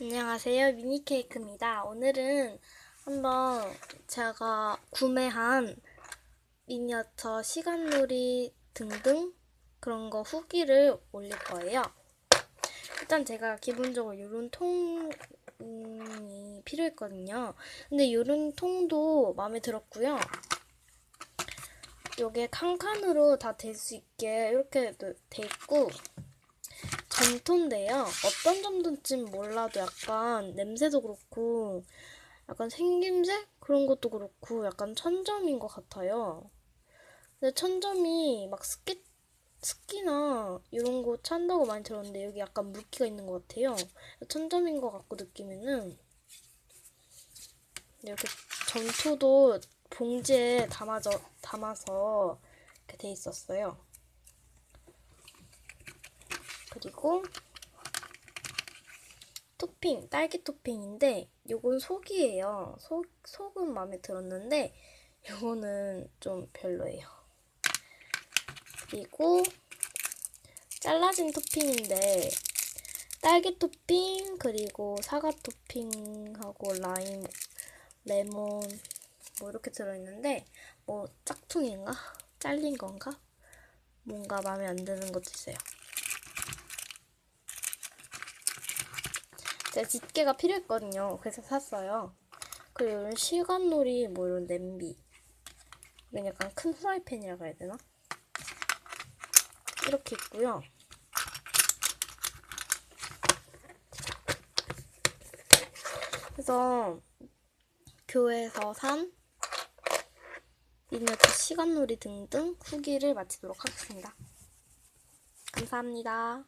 안녕하세요. 미니 케이크입니다. 오늘은 한번 제가 구매한 미니어처 시간놀이 등등 그런 거 후기를 올릴 거예요. 일단 제가 기본적으로 이런 통이 필요했거든요. 근데 이런 통도 마음에 들었고요. 요게 칸칸으로 다 될 수 있게 이렇게 돼 있고 점토인데요. 어떤 점토인지 몰라도 약간 냄새도 그렇고 약간 생김새 그런 것도 그렇고 약간 천점인 것 같아요. 근데 천점이 막 습기 습기나 이런 거 찬다고 많이 들었는데 여기 약간 물기가 있는 것 같아요. 천점인 것 같고 느낌에는 이렇게 점토도 봉지에 담아져 담아서 이렇게 돼 있었어요. 그리고 토핑, 딸기 토핑인데 요건 속이에요. 속, 속은 마음에 들었는데 요거는 좀 별로예요. 그리고 잘라진 토핑인데 딸기 토핑 그리고 사과 토핑하고 라임, 레몬 뭐 이렇게 들어있는데 뭐 짝퉁인가? 잘린 건가? 뭔가 마음에 안 드는 것도 있어요. 제가 집게가 필요했거든요. 그래서 샀어요. 그리고 이런 시간놀이, 뭐 이런 냄비. 이건 약간 큰 프라이팬이라고 해야 되나? 이렇게 있고요. 그래서 교회에서 산 미니어처 시간놀이 등등 후기를 마치도록 하겠습니다. 감사합니다.